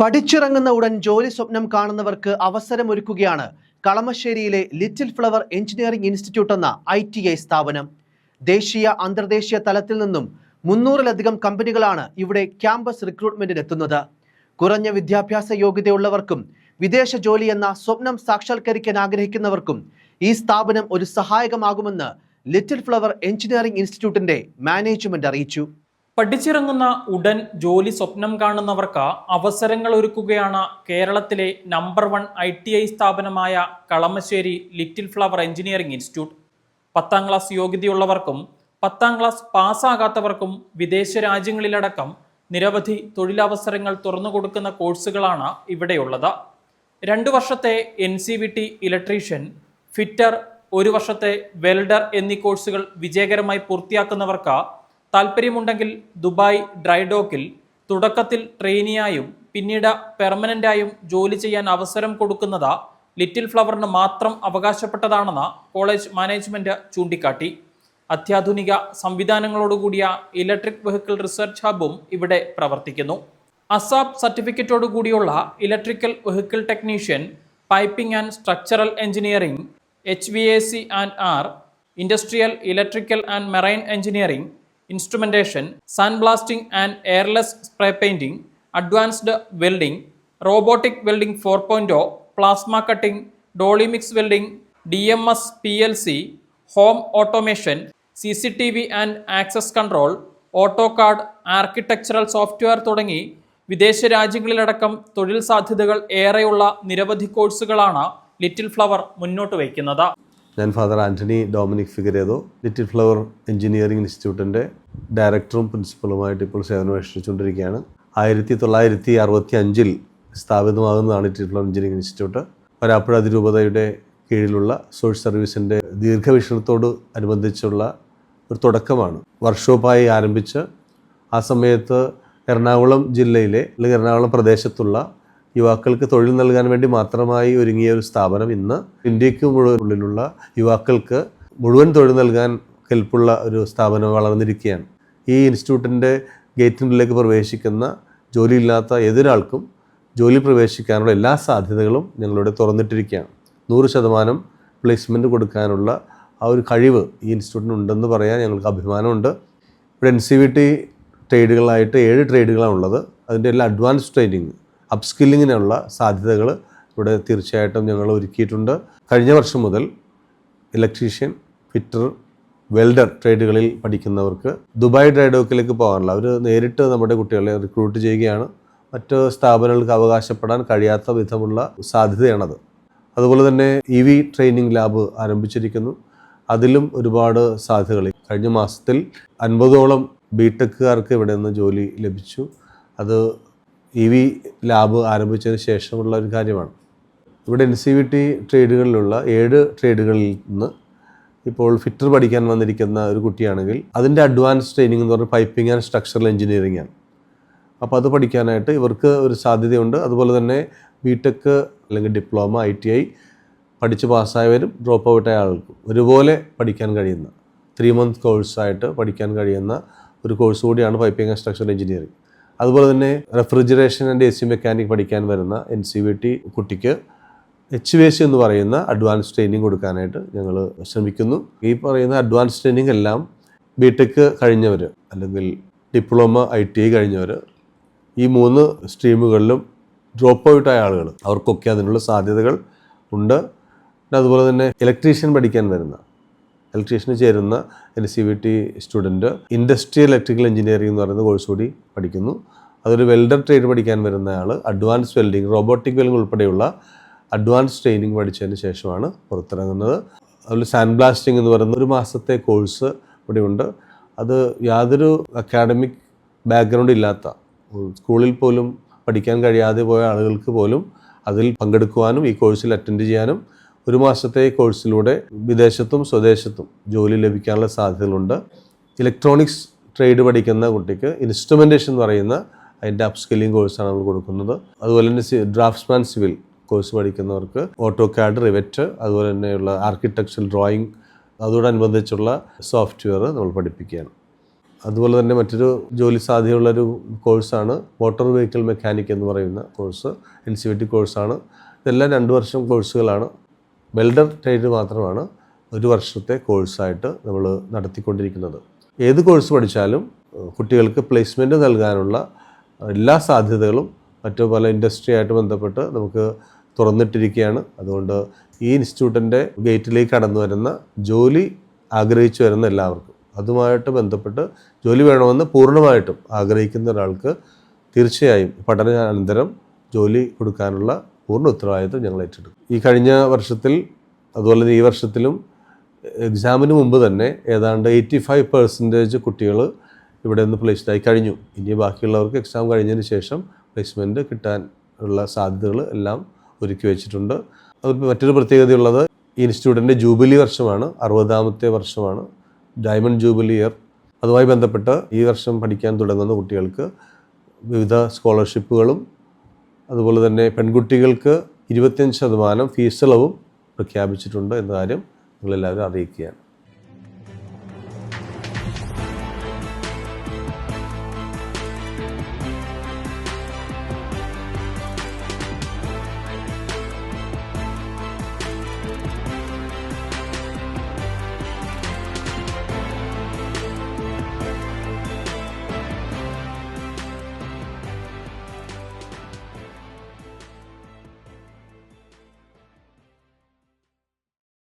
പഠിച്ചിറങ്ങുന്ന ഉടൻ ജോലി സ്വപ്നം കാണുന്നവർക്ക് അവസരമൊരുക്കുകയാണ് കളമശ്ശേരിയിലെ ലിറ്റിൽ ഫ്ലവർ എഞ്ചിനീയറിംഗ് ഇൻസ്റ്റിറ്റ്യൂട്ട് എന്ന ഐ ടി ഐ സ്ഥാപനം. ദേശീയ അന്തർദേശീയ തലത്തിൽ നിന്നും മുന്നൂറിലധികം കമ്പനികളാണ് ഇവിടെ ക്യാമ്പസ് റിക്രൂട്ട്മെന്റിന് എത്തുന്നത് കുറഞ്ഞ വിദ്യാഭ്യാസ യോഗ്യതയുള്ളവർക്കും വിദേശ ജോലി എന്ന സ്വപ്നം സാക്ഷാത്കരിക്കാൻ ആഗ്രഹിക്കുന്നവർക്കും ഈ സ്ഥാപനം ഒരു സഹായകമാകുമെന്ന് ലിറ്റിൽ ഫ്ലവർ എഞ്ചിനീയറിംഗ് ഇൻസ്റ്റിറ്റ്യൂട്ടിന്റെ മാനേജ്മെന്റ് അറിയിച്ചു. പഠിച്ചിറങ്ങുന്ന ഉടൻ ജോലി സ്വപ്നം കാണുന്നവർക്ക് അവസരങ്ങൾ ഒരുക്കുകയാണ് കേരളത്തിലെ number one I T I സ്ഥാപനമായ Kalamassery Little Flower Engineering Institute പത്താം ക്ലാസ് യോഗ്യതയുള്ളവർക്കും പത്താം ക്ലാസ് പാസ്സാകാത്തവർക്കും വിദേശ രാജ്യങ്ങളിലടക്കം നിരവധി തൊഴിലവസരങ്ങൾ തുറന്നു കൊടുക്കുന്ന കോഴ്സുകളാണ് ഇവിടെയുള്ളത്. രണ്ടു വർഷത്തെ N C V T electrician fitter ഒരു വർഷത്തെ വെൽഡർ എന്നീ കോഴ്സുകൾ വിജയകരമായി പൂർത്തിയാക്കുന്നവർക്ക് താല്പര്യമുണ്ടെങ്കിൽ ദുബായ് ഡ്രൈഡോക്കിൽ തുടക്കത്തിൽ ട്രെയിനിയായും പിന്നീട് പെർമനന്റായും ജോലി ചെയ്യാൻ അവസരം കൊടുക്കുന്നത് ലിറ്റിൽ ഫ്ലവറിന് മാത്രം അവകാശപ്പെട്ടതാണെന്ന് കോളേജ് മാനേജ്മെന്റ് ചൂണ്ടിക്കാട്ടി. അത്യാധുനിക സംവിധാനങ്ങളോടുകൂടിയ ഇലക്ട്രിക് വെഹിക്കിൾ റിസർച്ച് ഹബും ഇവിടെ പ്രവർത്തിക്കുന്നു. അസാബ് സർട്ടിഫിക്കറ്റോടുകൂടിയുള്ള electrical vehicle technician piping and structural engineering H V A C and R industrial electrical and marine engineering instrumentation sand blasting and airless spray painting advanced welding robotic welding four point plasma cutting ഡോളിമിക്സ് welding D M S P L C home automation C C T V and access control AutoCAD architectural software തുടങ്ങി വിദേശ രാജ്യങ്ങളിലടക്കം തൊഴിൽ സാധ്യതകൾ ഏറെയുള്ള നിരവധി കോഴ്സുകളാണ് little flower മുന്നോട്ട് വയ്ക്കുന്നത്. ഞാൻ father Antony Dominic ഫിഗരേതോ ലിറ്റിൽ ഫ്ലവർ എഞ്ചിനീയറിംഗ് ഇൻസ്റ്റിറ്റ്യൂട്ടിന്റെ ഡയറക്ടറും പ്രിൻസിപ്പളുമായിട്ട് ഇപ്പോൾ സേവനം അനുഷ്ഠിച്ചുകൊണ്ടിരിക്കുകയാണ് ആയിരത്തി തൊള്ളായിരത്തി അറുപത്തി അഞ്ചിൽ സ്ഥാപിതമാകുന്നതാണ് Little Flower Engineering Institute Varapuzha അതിരൂപതയുടെ കീഴിലുള്ള സോഷ്യൽ സർവീസിന്റെ ദീർഘവീക്ഷണത്തോട് അനുബന്ധിച്ചുള്ള ഒരു തുടക്കമാണ്. വർക്ക്ഷോപ്പായി ആരംഭിച്ച് ആ സമയത്ത് എറണാകുളം ജില്ലയിലെ അല്ലെങ്കിൽ എറണാകുളം പ്രദേശത്തുള്ള യുവാക്കൾക്ക് തൊഴിൽ നൽകാൻ വേണ്ടി മാത്രമായി ഒരുങ്ങിയ ഒരു സ്ഥാപനം ഇന്ന് ഇന്ത്യയ്ക്ക് മുഴുവനുള്ളിലുള്ള യുവാക്കൾക്ക് മുഴുവൻ തൊഴിൽ നൽകാൻ കെൽപ്പുള്ള ഒരു സ്ഥാപനം വളർന്നിരിക്കുകയാണ്. ഈ ഇൻസ്റ്റിറ്റ്യൂട്ടിന്റെ ഗേറ്റിനുള്ളിലേക്ക് പ്രവേശിക്കുന്ന ജോലിയില്ലാത്ത ഏതൊരാൾക്കും ജോലി പ്രവേശിക്കാനുള്ള എല്ലാ സാധ്യതകളും ഞങ്ങളിവിടെ തുറന്നിട്ടിരിക്കുകയാണ്. നൂറ് ശതമാനം പ്ലേസ്മെന്റ് കൊടുക്കാനുള്ള ആ ഒരു കഴിവ് ഈ ഇൻസ്റ്റിറ്റ്യൂട്ടിന് ഉണ്ടെന്ന് പറയാൻ ഞങ്ങൾക്ക് അഭിമാനമുണ്ട്. ഇവിടെ എൻ സി വി ടി ട്രേഡുകളായിട്ട് ഏഴ് ട്രേഡുകളാണുള്ളത്. അതിന്റെ എല്ലാം അഡ്വാൻസ് ട്രെയിനിങ് അപ്സ്കില്ലിങ്ങിനുള്ള സാധ്യതകൾ ഇവിടെ തീർച്ചയായിട്ടും ഞങ്ങൾ ഒരുക്കിയിട്ടുണ്ട്. കഴിഞ്ഞ വർഷം മുതൽ ഇലക്ട്രീഷ്യൻ ഫിറ്റർ വെൽഡർ ട്രേഡുകളിൽ പഠിക്കുന്നവർക്ക് ദുബായ് ഡ്രൈഡോക്കിലേക്ക് പോകാനുള്ള അവർ നേരിട്ട് നമ്മുടെ കുട്ടികളെ റിക്രൂട്ട് ചെയ്യുകയാണ്. മറ്റ് സ്ഥാപനങ്ങൾക്ക് അവകാശപ്പെടാൻ കഴിയാത്ത വിധമുള്ള സാധ്യതയാണത്. അതുപോലെ തന്നെ ഇ വി ട്രെയിനിങ് ലാബ് ആരംഭിച്ചിരിക്കുന്നു. അതിലും ഒരുപാട് സാധ്യതകൾ കഴിഞ്ഞ മാസത്തിൽ അൻപതോളം ബി ടെക്കുകാർക്ക് ഇവിടെ നിന്ന് ജോലി ലഭിച്ചു. അത് ഇ വി ലാബ് ആരംഭിച്ചതിന് ശേഷമുള്ള ഒരു കാര്യമാണ്. ഇവിടെ എൻ സി വി ടി ട്രേഡുകളിലുള്ള ഏഴ് ട്രേഡുകളിൽ നിന്ന് ഇപ്പോൾ ഫിറ്റർ പഠിക്കാൻ വന്നിരിക്കുന്ന ഒരു കുട്ടിയാണെങ്കിൽ അതിന്റെ അഡ്വാൻസ് ട്രെയിനിങ് എന്ന് പറഞ്ഞാൽ പൈപ്പിംഗ് ആൻഡ് സ്ട്രക്ചറൽ എഞ്ചിനീയറിംഗ് ആണ്. അപ്പോൾ അത് പഠിക്കാനായിട്ട് ഇവർക്ക് ഒരു സാധ്യതയുണ്ട്. അതുപോലെ തന്നെ ബി ടെക് അല്ലെങ്കിൽ ഡിപ്ലോമ ഐ ടി ഐ പഠിച്ച് പാസ്സായവരും ഡ്രോപ്പ് ഔട്ട് ആയ ആൾക്കും ഒരുപോലെ പഠിക്കാൻ കഴിയുന്ന ത്രീ മന്ത് കോഴ്സായിട്ട് പഠിക്കാൻ കഴിയുന്ന ഒരു കോഴ്സ് കൂടിയാണ് പൈപ്പിംഗ് ആൻഡ് സ്ട്രക്ചറൽ എഞ്ചിനീയറിംഗ് അതുപോലെ തന്നെ refrigeration and A C mechanic പഠിക്കാൻ വരുന്ന എൻ സി വി ടി കുട്ടിക്ക് എച്ച് വി എസ് എന്ന് പറയുന്ന അഡ്വാൻസ് ട്രെയിനിങ് കൊടുക്കാനായിട്ട് ഞങ്ങൾ ശ്രമിക്കുന്നു. ഈ പറയുന്ന അഡ്വാൻസ് ട്രെയിനിങ് എല്ലാം ബി ടെക് കഴിഞ്ഞവർ അല്ലെങ്കിൽ ഡിപ്ലോമ ഐ ടി ഐ കഴിഞ്ഞവർ ഈ മൂന്ന് സ്ട്രീമുകളിലും ഡ്രോപ്പ് ഔട്ടായ ആളുകൾ അവർക്കൊക്കെ അതിനുള്ള സാധ്യതകൾ ഉണ്ട്. പിന്നെ അതുപോലെ തന്നെ ഇലക്ട്രീഷ്യൻ പഠിക്കാൻ വരുന്ന ഇലക്ട്രീഷ്യന് ചേരുന്ന N C V T student industrial electrical engineering എന്ന് പറയുന്ന കോഴ്സ് കൂടി പഠിക്കുന്നു. അതൊരു വെൽഡർ ട്രേഡ് പഠിക്കാൻ വരുന്ന ആൾ അഡ്വാൻസ് വെൽഡിംഗ് റോബോട്ടിക് വെൽഡിംഗ് ഉൾപ്പെടെയുള്ള അഡ്വാൻസ് ട്രെയിനിങ് പഠിച്ചതിന് ശേഷമാണ് പുറത്തിറങ്ങുന്നത്. അതിൽ സാൻഡ് ബ്ലാസ്റ്റിംഗ് എന്ന് പറയുന്ന ഒരു മാസത്തെ കോഴ്സ് ഇവിടെ ഉണ്ട്. അത് യാതൊരു അക്കാഡമിക് ബാക്ക്ഗ്രൗണ്ട് ഇല്ലാത്ത സ്കൂളിൽ പോലും പഠിക്കാൻ കഴിയാതെ പോയ ആളുകൾക്ക് പോലും അതിൽ പങ്കെടുക്കുവാനും ഈ കോഴ്സിൽ അറ്റൻഡ് ചെയ്യാനും ഒരു മാസത്തെ കോഴ്സിലൂടെ വിദേശത്തും സ്വദേശത്തും ജോലി ലഭിക്കാനുള്ള സാധ്യതകളുണ്ട്. ഇലക്ട്രോണിക്സ് ട്രേഡ് പഠിക്കുന്ന കുട്ടിക്ക് ഇൻസ്ട്രുമെന്റേഷൻ എന്ന് പറയുന്ന അതിന്റെ അപ്സ്കില്ലിംഗ് കോഴ്സാണ് നമ്മൾ കൊടുക്കുന്നത്. അതുപോലെ തന്നെ ഡ്രാഫ്റ്റ്സ്മാൻ സിവിൽ കോഴ്സ് പഠിക്കുന്നവർക്ക് ഓട്ടോ കാഡ് റിവെറ്റ് അതുപോലെ തന്നെയുള്ള ആർക്കിടെക്ചറൽ ഡ്രോയിങ് അതോടനുബന്ധിച്ചുള്ള സോഫ്റ്റ്വെയർ നമ്മൾ പഠിപ്പിക്കുകയാണ്. അതുപോലെ തന്നെ മറ്റൊരു ജോലി സാധ്യതയുള്ളൊരു കോഴ്സാണ് മോട്ടോർ വെഹിക്കിൾ മെക്കാനിക് എന്ന് പറയുന്ന course N C V T കോഴ്സാണ് ഇതെല്ലാം രണ്ട് വർഷം കോഴ്സുകളാണ് വെൽഡർ ട്രേഡ് മാത്രമാണ് ഒരു വർഷത്തെ കോഴ്സായിട്ട് നമ്മൾ നടത്തിക്കൊണ്ടിരിക്കുന്നത്. ഏത് കോഴ്സ് പഠിച്ചാലും കുട്ടികൾക്ക് പ്ലേസ്മെന്റ് നൽകാനുള്ള എല്ലാ സാധ്യതകളും മറ്റു പല ഇൻഡസ്ട്രിയായിട്ട് ബന്ധപ്പെട്ട് നമുക്ക് തുറന്നിട്ടിരിക്കുകയാണ്. അതുകൊണ്ട് ഈ ഇൻസ്റ്റിറ്റ്യൂട്ടിന്റെ ഗേറ്റിലേക്ക് കടന്നു വരുന്ന ജോലി ആഗ്രഹിച്ചു വരുന്ന എല്ലാവർക്കും അതുമായിട്ട് ബന്ധപ്പെട്ട് ജോലി വേണമെന്ന് പൂർണമായിട്ടും ആഗ്രഹിക്കുന്ന ഒരാൾക്ക് തീർച്ചയായും പഠനാനന്തരം ജോലി കൊടുക്കാനുള്ള പൂർണ ഉത്തരവാദിത്വം ഞങ്ങൾ ഏറ്റെടുക്കും. ഈ കഴിഞ്ഞ വർഷത്തിൽ അതുപോലെ തന്നെ ഈ വർഷത്തിലും എക്സാമിന് മുമ്പ് തന്നെ ഏതാണ്ട് എയ്റ്റി ഫൈവ് പെർസെന്റേജ് കുട്ടികൾ ഇവിടെ നിന്ന് പ്ലേസ്ഡ് ആയി കഴിഞ്ഞു. ഇനി ബാക്കിയുള്ളവർക്ക് എക്സാം കഴിഞ്ഞതിന് ശേഷം പ്ലേസ്മെന്റ് കിട്ടാൻ ഉള്ള സാധ്യതകൾ എല്ലാം ഒരുക്കി വെച്ചിട്ടുണ്ട്. അത് മറ്റൊരു പ്രത്യേകതയുള്ളത് ഈ ഇൻസ്റ്റിറ്റ്യൂട്ടിന്റെ ജൂബിലി വർഷമാണ് അറുപതാമത്തെ വർഷമാണ് ഡയമണ്ട് ജൂബിലി ഇയർ അതുമായി ബന്ധപ്പെട്ട് ഈ വർഷം പഠിക്കാൻ തുടങ്ങുന്ന കുട്ടികൾക്ക് വിവിധ സ്കോളർഷിപ്പുകളും അതുപോലെ തന്നെ പെൺകുട്ടികൾക്ക് ഇരുപത്തിയഞ്ച് ശതമാനം ഫീസ് ഇളവും പ്രഖ്യാപിച്ചിട്ടുണ്ട് എന്ന കാര്യം നിങ്ങളെല്ലാവരും അറിയിക്കുകയാണ്.